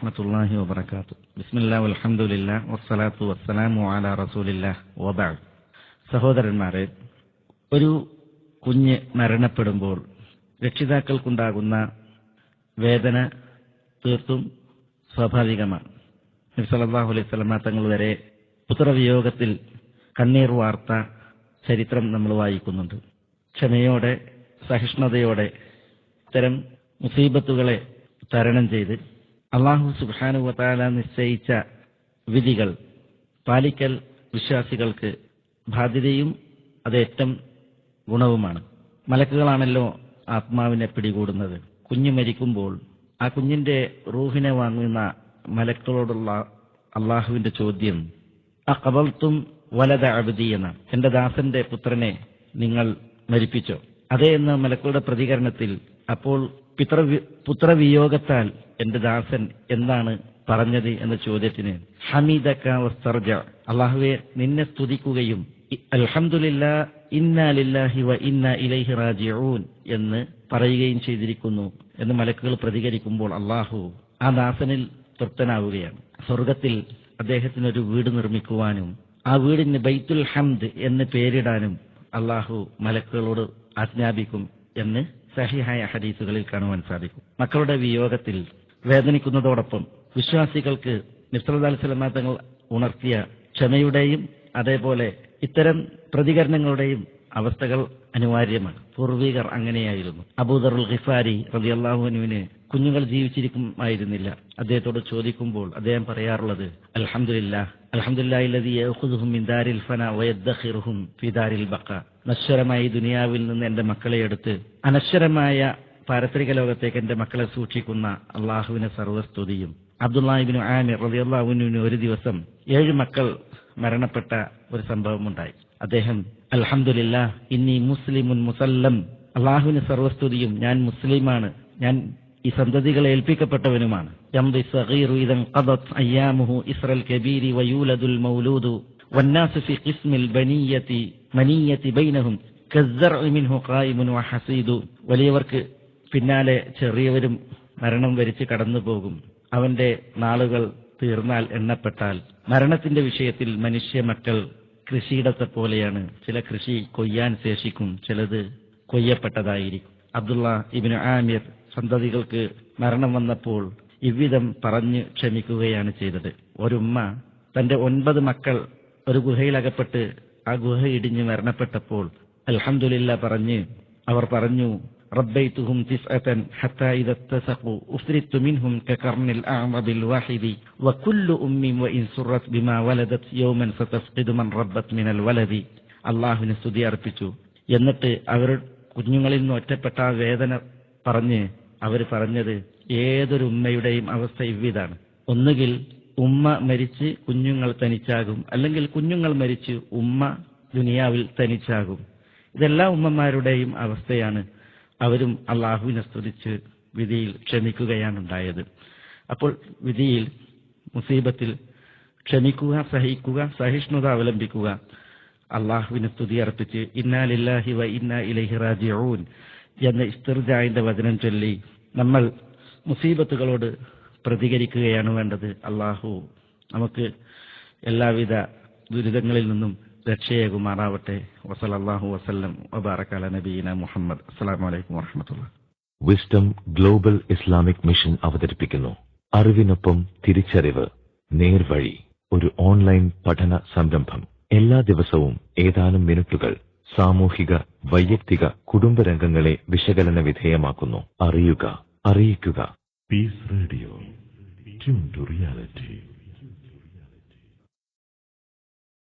ورحمة الله وبركاته بسم الله والحمد لله والصلاة والسلام على رسول الله وبعد സഹോദരന്മാരെ ഒരു കുഞ്ഞ് മരണപ്പെടുമ്പോൾ രക്ഷിതാക്കൾക്കുണ്ടാകുന്ന വേദന തീർത്തും സ്വാഭാവികമാണ് നബി സല്ലല്ലാഹു അലൈഹി വസല്ലമ തങ്ങൾ വരെ പുത്രവിയോഗത്തിൽ കണ്ണീർ വാർത്ത ചരിത്രം നമ്മൾ വായിക്കുന്നുണ്ട് ക്ഷമയോടെ സഹിഷ്ണുതയോടെ ഇത്തരം മുസീബത്തുകളെ തരണം ചെയ്ത് അള്ളാഹു സുബാനുവത്താല നിശ്ചയിച്ച വിധികൾ പാലിക്കൽ വിശ്വാസികൾക്ക് ബാധ്യതയും അതേറ്റം ഗുണവുമാണ്. മലക്കുകളാണല്ലോ ആത്മാവിനെ പിടികൂടുന്നത്. കുഞ്ഞു മരിക്കുമ്പോൾ ആ കുഞ്ഞിന്റെ റൂഹിനെ വാങ്ങുന്ന മലക്കുകളോടുള്ള അള്ളാഹുവിന്റെ ചോദ്യം ആ കബൽത്തും വലത അബുദി എന്ന എന്റെ ദാസന്റെ പുത്രനെ നിങ്ങൾ മരിപ്പിച്ചോ? അതേ എന്ന മലക്കളുടെ പ്രതികരണത്തിൽ അപ്പോൾ പിത്ര പുത്രവിയോഗത്താൽ എന്റെ ദാസൻ എന്താണ് പറഞ്ഞത് എന്ന ചോദ്യത്തിന് ഹമീദക്ക വസ്തർജ അള്ളാഹുവെ നിന്നെ സ്തുതിക്കുകയും അൽഹംദുലില്ല ഇന്നാലില്ലാഹി വ ഇന്ന ഇലൈഹി റാജിഊൻ എന്ന് പറയുകയും ചെയ്തിരിക്കുന്നു എന്ന് മലക്കുകൾ പ്രതികരിക്കുമ്പോൾ അള്ളാഹു ആ ദാസനിൽ തൃപ്തനാവുകയാണ്. സ്വർഗത്തിൽ അദ്ദേഹത്തിന് ഒരു വീട് നിർമ്മിക്കുവാനും ആ വീടിന് ബൈത്തുൽ ഹംദ് എന്ന് പേരിടാനും അള്ളാഹു മലക്കുകളോട് ആജ്ഞാപിക്കും എന്ന് സഹിഹായ ഹദീസുകളിൽ കാണുവാൻ സാധിക്കും. മക്കളുടെ വിയോഗത്തിൽ വേദനിക്കുന്നതോടൊപ്പം വിശ്വാസികൾക്ക് നിസ്രദാൽ തങ്ങൾ ഉണർത്തിയ ക്ഷമയുടെയും അതേപോലെ ഇത്തരം പ്രതികരണങ്ങളുടെയും അവസ്ഥകൾ അനിവാര്യമാണ്. പൂർവികർ അങ്ങനെയായിരുന്നു. അബൂദറുൽ ഖിഫാരി റബി റളിയല്ലാഹുവിനുവിന് കുഞ്ഞുങ്ങൾ ജീവിച്ചിരിക്കുമായിരുന്നില്ല അദ്ദേഹത്തോട് ചോദിക്കുമ്പോൾ അദ്ദേഹം പറയാറുള്ളത് അലഹമില്ല നശ്വരമായ ദുനിയാവിൽ നിന്ന് എന്റെ മക്കളെ എടുത്ത് അനശ്വരമായ പാരത്രിക ലോകത്തേക്ക് എന്റെ മക്കളെ സൂക്ഷിക്കുന്ന അള്ളാഹുവിനെ സർവസ്തുതിയും. അബ്ദുല്ലാഹിബിന് ആമിർ റളിയല്ലാഹുവിന് ഒരു ദിവസം ഏഴ് മക്കൾ മരണപ്പെട്ട ഒരു സംഭവമുണ്ടായി. അദ്ദേഹം അൽഹംദുലില്ല ഇന്നി മുസ്ലിമുൻ മുസല്ലം അള്ളാഹുവിന് സർവസ്തുതിയും ഞാൻ മുസ്ലിമാണ് ഞാൻ ഈ സന്തതികളെ ഏൽപ്പിക്കപ്പെട്ടവനുമാണ് യംദി സഗീറു ഇദൻ ഖദത് അയ്യാമുഹു ഇസ്രൽ കബീരി വയൂലദുൽ മൗലൂദു والناس في قسم البنية منية بينهم كالزرع منه قائم وحصيد വലിയവർക്ക് പിന്നാലെ ചെറിയവരും മരണം വരിച്ച് കടന്നു പോകും അവന്റെ നാളുകൾ തീർന്നാൽ എണ്ണപ്പെട്ടാൽ മരണത്തിന്റെ വിഷയത്തിൽ മനുഷ്യ മക്കൾ കൃഷിയിടത്തെ പോലെയാണ് ചില കൃഷി കൊയ്യാൻ ശേഷിക്കും ചിലത് കൊയ്യപ്പെട്ടതായിരിക്കും. അബ്ദുള്ള ഇബിന് ആമിർ സന്തതികൾക്ക് മരണം വന്നപ്പോൾ ഇവിധം പറഞ്ഞ് ക്ഷമിക്കുകയാണ് ചെയ്തത്. ഒരുമ്മ തന്റെ ഒൻപത് മക്കൾ ഒരു ഗുഹയിലകപ്പെട്ട് ആ ഗുഹ ഇടിഞ്ഞ് മരണപ്പെട്ടപ്പോൾ അൽഹംദുലില്ല പറഞ്ഞ് അവർ പറഞ്ഞു ربيتهم تسعة حتى إذا اتسقوا أفردت منهم ككرن الأعمض الواحد وكل أم وإن سرت بما ولدت يوما ستفقد من ربت من الولد അള്ളാഹുവിനെ സ്തുതിയർപ്പിച്ചു എന്നിട്ട് അവർ കുഞ്ഞുങ്ങളിൽ നിന്ന് ഒറ്റപ്പെട്ട ആ വേദന പറഞ്ഞ് അവർ പറഞ്ഞത് ഏതൊരു ഉമ്മയുടെയും അവസ്ഥ ഇവ്വിതാണ്. ഒന്നുകിൽ ഉമ്മ മരിച്ച് കുഞ്ഞുങ്ങൾ തനിച്ചാകും. അല്ലെങ്കിൽ കുഞ്ഞുങ്ങൾ മരിച്ച് ഉമ്മ ദുനിയാവിൽ തനിച്ചാകും. ഇതെല്ലാ ഉമ്മമാരുടെയും അവസ്ഥയാണ്. അവരും അള്ളാഹുവിനെ സ്തുതിച്ച് വിധിയിൽ ക്ഷമിക്കുകയാണ് ഉണ്ടായത് അപ്പോൾ വിധിയിൽ മുസീബത്തിൽ ക്ഷമിക്കുക സഹിക്കുക സഹിഷ്ണുത അവലംബിക്കുക. അള്ളാഹുവിനെ സ്തുതി അർപ്പിച്ച് ഇന്നാലില്ലാഹി വ ഇന്ന ഇലൈഹി റാജിഊൻ എന്ന ഇസ്തിർജായിന്റെ വചനം ചൊല്ലി നമ്മൾ മുസീബത്തുകളോട് പ്രതികരിക്കുകയാണ് വേണ്ടത്. അള്ളാഹു നമുക്ക് എല്ലാവിധ ദുരിതങ്ങളിൽ നിന്നും രക്ഷയേകുമാറാവട്ടെ. വസലല്ലാഹു വസ്ലം വബാറക്കാല നബീന മുഹമ്മദ്. അസ്സാം വലൈക്കും വറഹമത്തുള്ള വിസ്ഡം ഗ്ലോബൽ ഇസ്ലാമിക് മിഷൻ അവതരിപ്പിക്കുന്നു. അറിവിനൊപ്പം തിരിച്ചറിവ് നേർവഴി ഒരു ഓൺലൈൻ പഠന സംരംഭം. എല്ലാ ദിവസവും ഏതാനും മിനിറ്റുകൾ സാമൂഹിക വൈയക്തിക കുടുംബരംഗങ്ങളെ വിശകലന വിധേയമാക്കുന്നു. അറിയുക അറിയിക്കുക. Peace radio to reality.